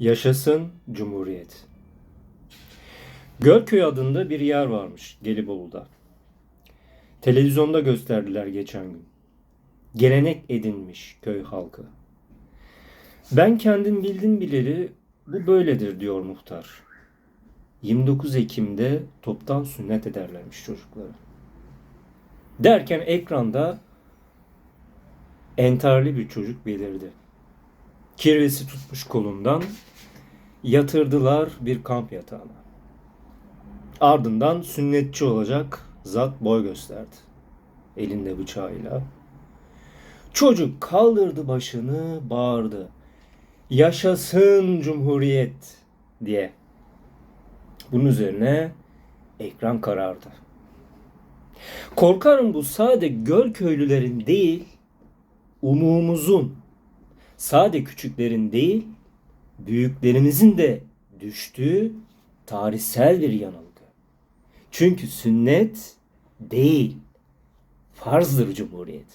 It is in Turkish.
Yaşasın Cumhuriyet. Gölköy adında bir yer varmış Gelibolu'da. Televizyonda gösterdiler geçen gün. Gelenek edinmiş köy halkı. Ben kendim bildim bileli bu böyledir diyor muhtar. 29 Ekim'de toptan sünnet ederlermiş çocukları. Derken ekranda entarlı bir çocuk belirdi. Kirvesi tutmuş kolundan yatırdılar bir kamp yatağına. Ardından sünnetçi olacak zat boy gösterdi. Elinde bıçağıyla. Çocuk kaldırdı başını bağırdı. Yaşasın Cumhuriyet diye. Bunun üzerine ekran karardı. Korkarım bu sade göl köylülerin değil, umumuzun, sade küçüklerin değil, büyüklerimizin de düştüğü tarihsel bir yanılgı. Çünkü sünnet değil, farzdır cumhuriyet.